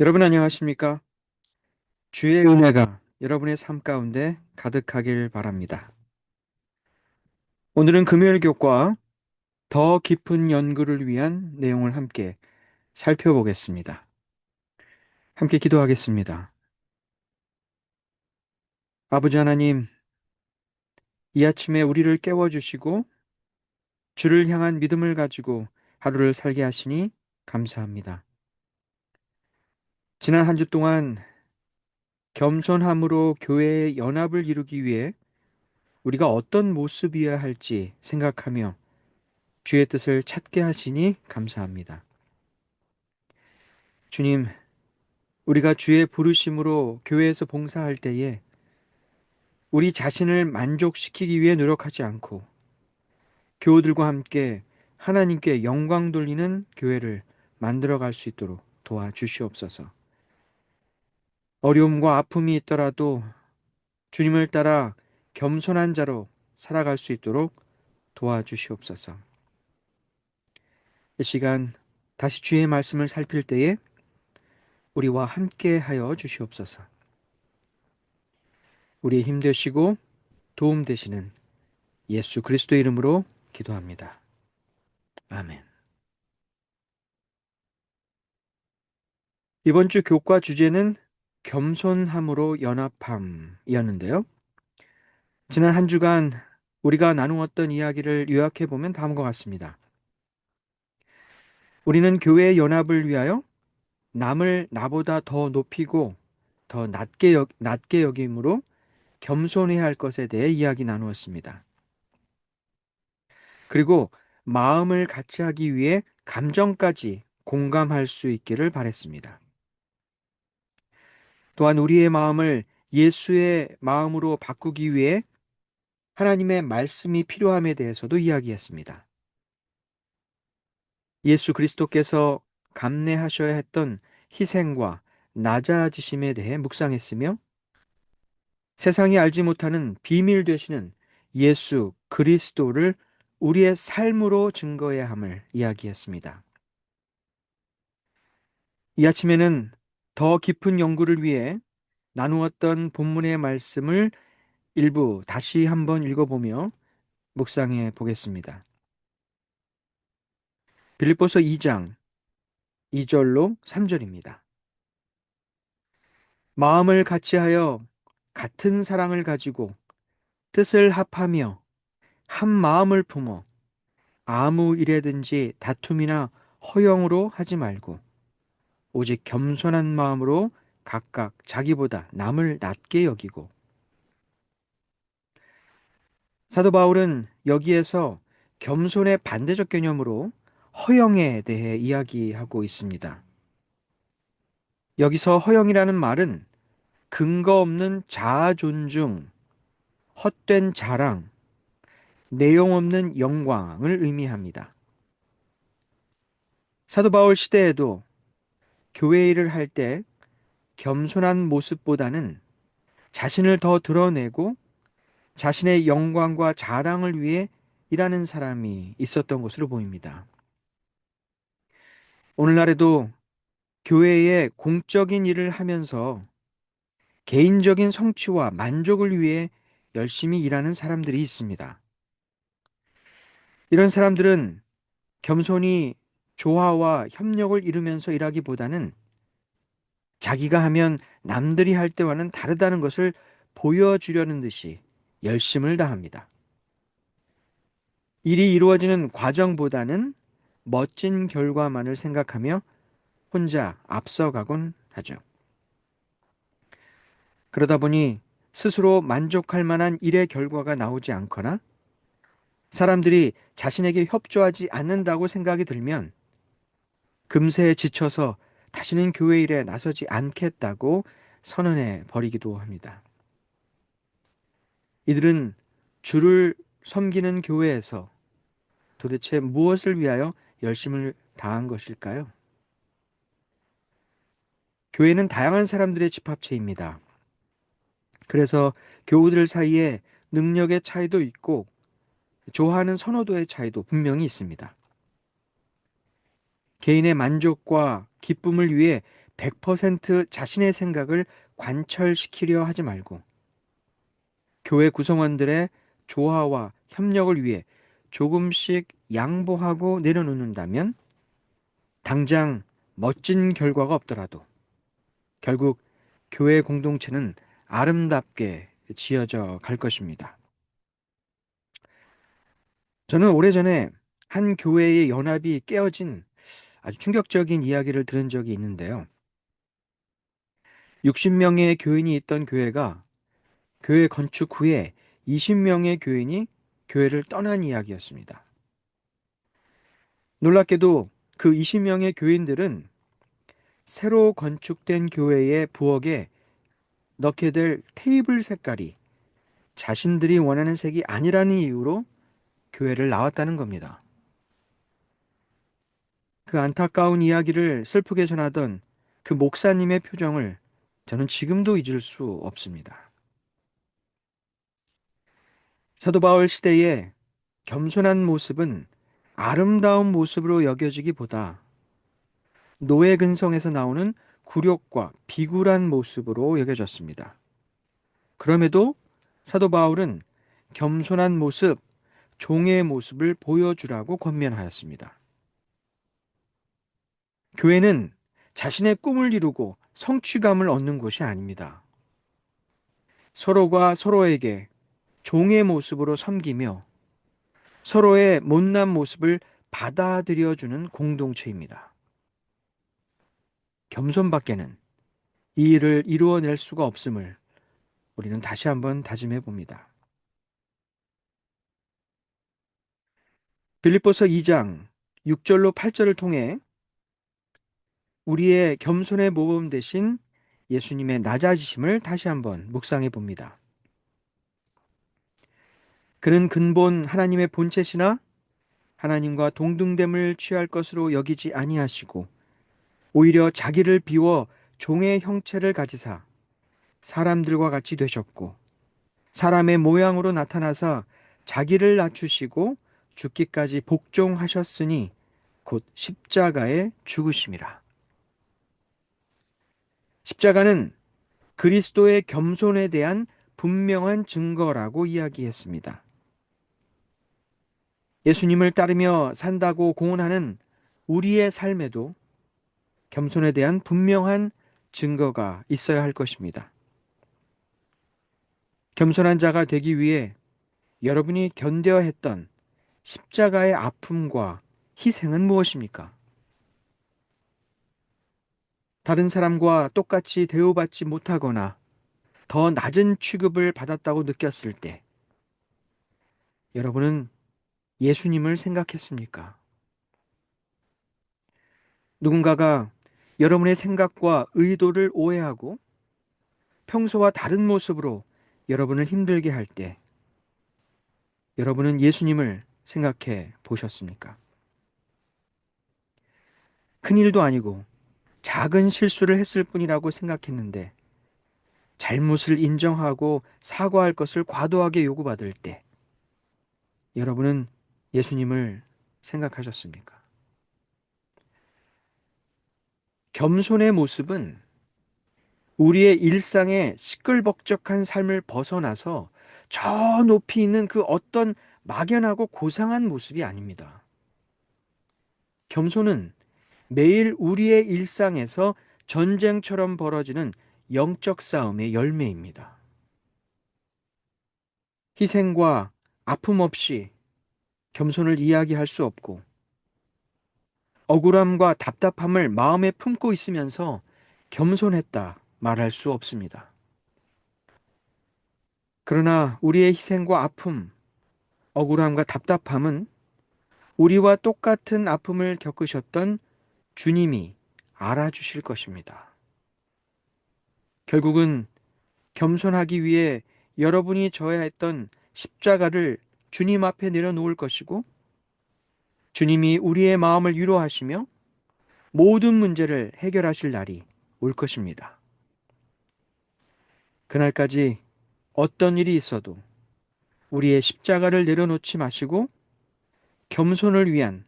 여러분 안녕하십니까? 주의 은혜가 여러분의 삶 가운데 가득하길 바랍니다. 오늘은 금요일 교과 더 깊은 연구를 위한 내용을 함께 살펴보겠습니다. 함께 기도하겠습니다. 아버지 하나님, 이 아침에 우리를 깨워주시고 주를 향한 믿음을 가지고 하루를 살게 하시니 감사합니다. 지난 한 주 동안 겸손함으로 교회의 연합을 이루기 위해 우리가 어떤 모습이어야 할지 생각하며 주의 뜻을 찾게 하시니 감사합니다. 주님, 우리가 주의 부르심으로 교회에서 봉사할 때에 우리 자신을 만족시키기 위해 노력하지 않고 교우들과 함께 하나님께 영광 돌리는 교회를 만들어 갈 수 있도록 도와주시옵소서. 어려움과 아픔이 있더라도 주님을 따라 겸손한 자로 살아갈 수 있도록 도와주시옵소서. 이 시간 다시 주의 말씀을 살필 때에 우리와 함께 하여 주시옵소서. 우리의 힘 되시고 도움 되시는 예수 그리스도 이름으로 기도합니다. 아멘. 이번 주 교과 주제는 겸손함으로 연합함이었는데요. 지난 한 주간 우리가 나누었던 이야기를 요약해 보면 다음과 같습니다. 우리는 교회의 연합을 위하여 남을 나보다 더 높이고 더 낮게, 여, 낮게 여김으로 겸손해야 할 것에 대해 이야기 나누었습니다. 그리고 마음을 같이 하기 위해 감정까지 공감할 수 있기를 바랬습니다. 또한 우리의 마음을 예수의 마음으로 바꾸기 위해 하나님의 말씀이 필요함에 대해서도 이야기했습니다. 예수 그리스도께서 감내하셔야 했던 희생과 낮아지심에 대해 묵상했으며 세상이 알지 못하는 비밀 되시는 예수 그리스도를 우리의 삶으로 증거해야 함을 이야기했습니다. 이 아침에는 더 깊은 연구를 위해 나누었던 본문의 말씀을 일부 다시 한번 읽어보며 묵상해 보겠습니다. 빌립보서 2장 2절로 3절입니다. 마음을 같이하여 같은 사랑을 가지고 뜻을 합하며 한 마음을 품어 아무 일에든지 다툼이나 허영으로 하지 말고 오직 겸손한 마음으로 각각 자기보다 남을 낮게 여기고 사도 바울은 여기에서 겸손의 반대적 개념으로 허영에 대해 이야기하고 있습니다. 여기서 허영이라는 말은 근거 없는 자아 존중, 헛된 자랑, 내용 없는 영광을 의미합니다. 사도 바울 시대에도 교회 일을 할 때 겸손한 모습보다는 자신을 더 드러내고 자신의 영광과 자랑을 위해 일하는 사람이 있었던 것으로 보입니다. 오늘날에도 교회의 공적인 일을 하면서 개인적인 성취와 만족을 위해 열심히 일하는 사람들이 있습니다. 이런 사람들은 겸손히 조화와 협력을 이루면서 일하기보다는 자기가 하면 남들이 할 때와는 다르다는 것을 보여주려는 듯이 열심을 다합니다. 일이 이루어지는 과정보다는 멋진 결과만을 생각하며 혼자 앞서가곤 하죠. 그러다 보니 스스로 만족할 만한 일의 결과가 나오지 않거나 사람들이 자신에게 협조하지 않는다고 생각이 들면 금세에 지쳐서 다시는 교회 일에 나서지 않겠다고 선언해 버리기도 합니다. 이들은 주를 섬기는 교회에서 도대체 무엇을 위하여 열심을 다한 것일까요? 교회는 다양한 사람들의 집합체입니다. 그래서 교우들 사이에 능력의 차이도 있고 좋아하는 선호도의 차이도 분명히 있습니다. 개인의 만족과 기쁨을 위해 100% 자신의 생각을 관철시키려 하지 말고 교회 구성원들의 조화와 협력을 위해 조금씩 양보하고 내려놓는다면 당장 멋진 결과가 없더라도 결국 교회 공동체는 아름답게 지어져 갈 것입니다. 저는 오래전에 한 교회의 연합이 깨어진 아주 충격적인 이야기를 들은 적이 있는데요. 60명의 교인이 있던 교회가 교회 건축 후에 20명의 교인이 교회를 떠난 이야기였습니다. 놀랍게도 그 20명의 교인들은 새로 건축된 교회의 부엌에 넣게 될 테이블 색깔이 자신들이 원하는 색이 아니라는 이유로 교회를 나왔다는 겁니다. 그 안타까운 이야기를 슬프게 전하던 그 목사님의 표정을 저는 지금도 잊을 수 없습니다. 사도 바울 시대에 겸손한 모습은 아름다운 모습으로 여겨지기보다 노예 근성에서 나오는 굴욕과 비굴한 모습으로 여겨졌습니다. 그럼에도 사도 바울은 겸손한 모습, 종의 모습을 보여주라고 권면하였습니다. 교회는 자신의 꿈을 이루고 성취감을 얻는 곳이 아닙니다. 서로가 서로에게 종의 모습으로 섬기며 서로의 못난 모습을 받아들여주는 공동체입니다. 겸손밖에는 이 일을 이루어낼 수가 없음을 우리는 다시 한번 다짐해 봅니다. 빌립보서 2장 6절로 8절을 통해 우리의 겸손의 모범 대신 예수님의 낮아지심을 다시 한번 묵상해 봅니다. 그는 근본 하나님의 본체시나 하나님과 동등됨을 취할 것으로 여기지 아니하시고 오히려 자기를 비워 종의 형체를 가지사 사람들과 같이 되셨고 사람의 모양으로 나타나사 자기를 낮추시고 죽기까지 복종하셨으니 곧 십자가에 죽으심이라. 십자가는 그리스도의 겸손에 대한 분명한 증거라고 이야기했습니다. 예수님을 따르며 산다고 공언하는 우리의 삶에도 겸손에 대한 분명한 증거가 있어야 할 것입니다. 겸손한 자가 되기 위해 여러분이 견뎌야 했던 십자가의 아픔과 희생은 무엇입니까? 다른 사람과 똑같이 대우받지 못하거나 더 낮은 취급을 받았다고 느꼈을 때 여러분은 예수님을 생각했습니까? 누군가가 여러분의 생각과 의도를 오해하고 평소와 다른 모습으로 여러분을 힘들게 할 때 여러분은 예수님을 생각해 보셨습니까? 큰 일도 아니고 작은 실수를 했을 뿐이라고 생각했는데 잘못을 인정하고 사과할 것을 과도하게 요구받을 때 여러분은 예수님을 생각하셨습니까? 겸손의 모습은 우리의 일상의 시끌벅적한 삶을 벗어나서 저 높이 있는 그 어떤 막연하고 고상한 모습이 아닙니다. 겸손은 매일 우리의 일상에서 전쟁처럼 벌어지는 영적 싸움의 열매입니다. 희생과 아픔 없이 겸손을 이야기할 수 없고 억울함과 답답함을 마음에 품고 있으면서 겸손했다 말할 수 없습니다. 그러나 우리의 희생과 아픔, 억울함과 답답함은 우리와 똑같은 아픔을 겪으셨던 주님이 알아주실 것입니다. 결국은 겸손하기 위해 여러분이 져야 했던 십자가를 주님 앞에 내려놓을 것이고 주님이 우리의 마음을 위로하시며 모든 문제를 해결하실 날이 올 것입니다. 그날까지 어떤 일이 있어도 우리의 십자가를 내려놓지 마시고 겸손을 위한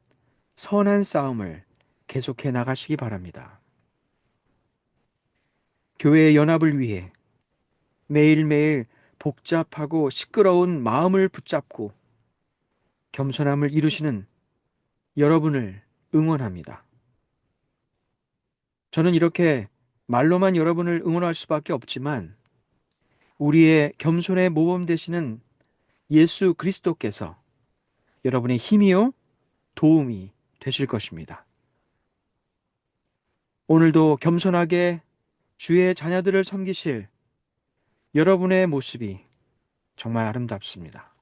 선한 싸움을 계속해 나가시기 바랍니다. 교회의 연합을 위해 매일매일 복잡하고 시끄러운 마음을 붙잡고 겸손함을 이루시는 여러분을 응원합니다. 저는 이렇게 말로만 여러분을 응원할 수밖에 없지만 우리의 겸손의 모범 되시는 예수 그리스도께서 여러분의 힘이요 도움이 되실 것입니다. 오늘도 겸손하게 주의 자녀들을 섬기실 여러분의 모습이 정말 아름답습니다.